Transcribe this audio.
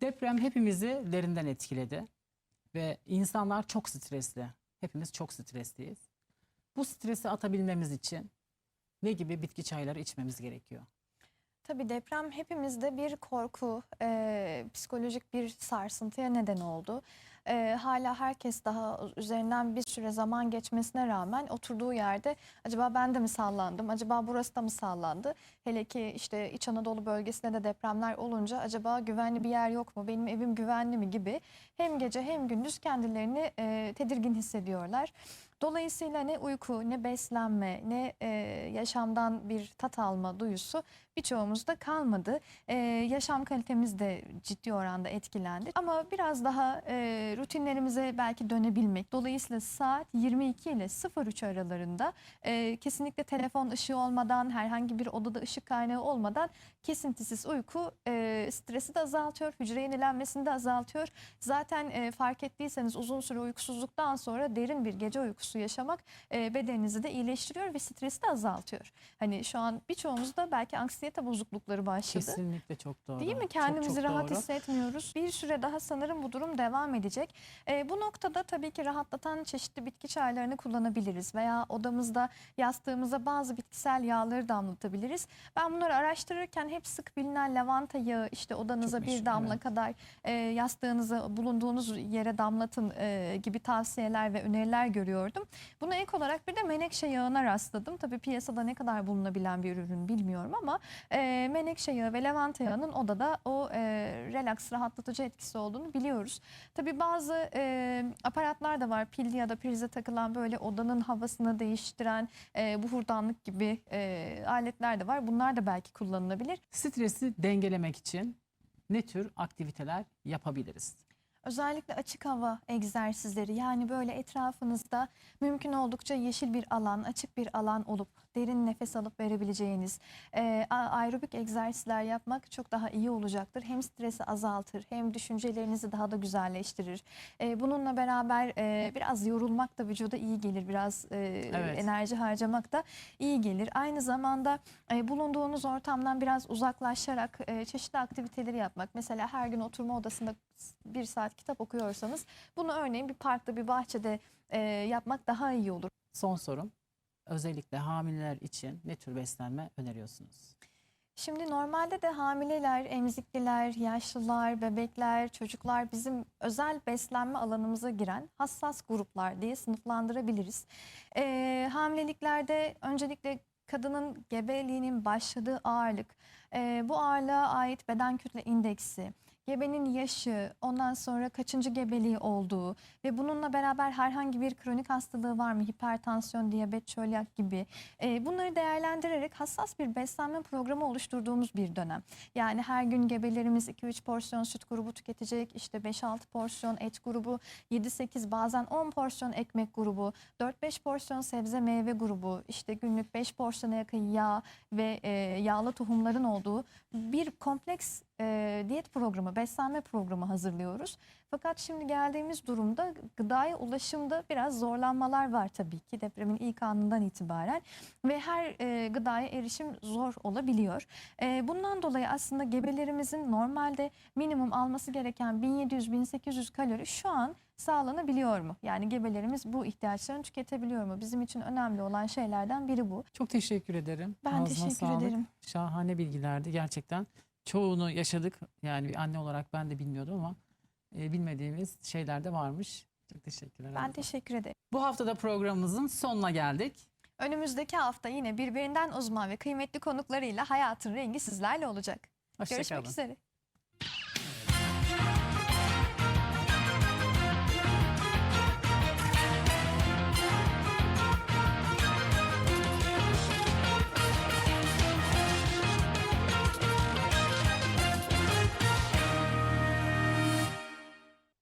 Deprem hepimizi derinden etkiledi ve insanlar çok stresli. Hepimiz çok stresliyiz. Bu stresi atabilmemiz için ne gibi bitki çayları içmemiz gerekiyor? Tabii deprem hepimizde bir korku, e, psikolojik bir sarsıntıya neden oldu. E, hala herkes daha üzerinden bir süre zaman geçmesine rağmen oturduğu yerde acaba ben de mi sallandım, acaba burası da mı sallandı? Hele ki işte İç Anadolu bölgesinde de depremler olunca acaba güvenli bir yer yok mu, benim evim güvenli mi gibi hem gece hem gündüz kendilerini e, tedirgin hissediyorlar. Dolayısıyla ne uyku, ne beslenme, ne e, yaşamdan bir tat alma duyusu birçoğumuzda kalmadı. E, yaşam kalitemiz de ciddi oranda etkilendi. Ama biraz daha e, rutinlerimize belki dönebilmek. Dolayısıyla saat 22 ile 03 aralarında e, kesinlikle telefon ışığı olmadan, herhangi bir odada ışık kaynağı olmadan kesintisiz uyku e, stresi de azaltıyor, hücre yenilenmesini de azaltıyor. Zaten e, fark ettiyseniz uzun süre uykusuzluktan sonra derin bir gece uykusu yaşamak e, bedeninizi de iyileştiriyor ve stresi de azaltıyor. Hani şu an birçoğumuzda belki anksiyete bozuklukları başladı. Kesinlikle çok doğru. Değil mi? Çok, Kendimizi çok rahat doğru. hissetmiyoruz. Bir süre daha sanırım bu durum devam edecek. Ee, bu noktada tabii ki rahatlatan çeşitli bitki çaylarını kullanabiliriz veya odamızda yastığımıza bazı bitkisel yağları damlatabiliriz. Ben bunları araştırırken hep sık bilinen lavanta yağı işte odanıza Çok bir meşhur, damla evet. kadar e, yastığınızı bulunduğunuz yere damlatın e, gibi tavsiyeler ve öneriler görüyordum. Buna ek olarak bir de menekşe yağına rastladım. Tabii piyasada ne kadar bulunabilen bir ürün bilmiyorum ama e, menekşe yağı ve lavanta yağının odada o e, relax rahatlatıcı etkisi olduğunu biliyoruz. Tabii bazı e, aparatlar da var pilli ya da prize takılan böyle odanın havasını değiştiren e, buhurdanlık gibi e, aletler de var. Bunlar da belki kullanılabilir. Stresi dengelemek için ne tür aktiviteler yapabiliriz? Özellikle açık hava egzersizleri yani böyle etrafınızda mümkün oldukça yeşil bir alan, açık bir alan olup derin nefes alıp verebileceğiniz e, aerobik egzersizler yapmak çok daha iyi olacaktır. Hem stresi azaltır hem düşüncelerinizi daha da güzelleştirir. E, bununla beraber e, biraz yorulmak da vücuda iyi gelir. Biraz e, Evet. enerji harcamak da iyi gelir. Aynı zamanda e, bulunduğunuz ortamdan biraz uzaklaşarak e, çeşitli aktiviteleri yapmak. Mesela her gün oturma odasında bir saat kitap okuyorsanız bunu örneğin bir parkta bir bahçede e, yapmak daha iyi olur. Son sorum. Özellikle hamileler için ne tür beslenme öneriyorsunuz? Şimdi normalde de hamileler, emzikliler, yaşlılar, bebekler, çocuklar bizim özel beslenme alanımıza giren hassas gruplar diye sınıflandırabiliriz. Ee, hamileliklerde öncelikle kadının gebeliğinin başladığı ağırlık, e, bu ağırlığa ait beden kütle indeksi, gebenin yaşı, ondan sonra kaçıncı gebeliği olduğu ve bununla beraber herhangi bir kronik hastalığı var mı? Hipertansiyon, diyabet, çölyak gibi. E, bunları değerlendirerek hassas bir beslenme programı oluşturduğumuz bir dönem. Yani her gün gebelerimiz 2-3 porsiyon süt grubu tüketecek, işte 5-6 porsiyon et grubu, 7-8 bazen 10 porsiyon ekmek grubu, 4-5 porsiyon sebze meyve grubu, işte günlük 5 porsiyona yakın yağ ve e, yağlı tohumların olduğu bir kompleks e, diyet programı, beslenme programı hazırlıyoruz. Fakat şimdi geldiğimiz durumda gıdaya ulaşımda biraz zorlanmalar var tabii ki depremin ilk anından itibaren ve her e, gıdaya erişim zor olabiliyor. E, bundan dolayı aslında gebelerimizin normalde minimum alması gereken 1700-1800 kalori şu an sağlanabiliyor mu? Yani gebelerimiz bu ihtiyaçlarını tüketebiliyor mu? Bizim için önemli olan şeylerden biri bu. Çok teşekkür ederim. Ben Ağzına teşekkür sağlık. ederim. Şahane bilgilerdi gerçekten. Çoğunu yaşadık. Yani bir anne olarak ben de bilmiyordum ama e, bilmediğimiz şeyler de varmış. Çok teşekkürler. Ben abla. teşekkür ederim. Bu haftada programımızın sonuna geldik. Önümüzdeki hafta yine birbirinden uzman ve kıymetli konuklarıyla hayatın rengi sizlerle olacak. Hoşçakalın. Görüşmek üzere.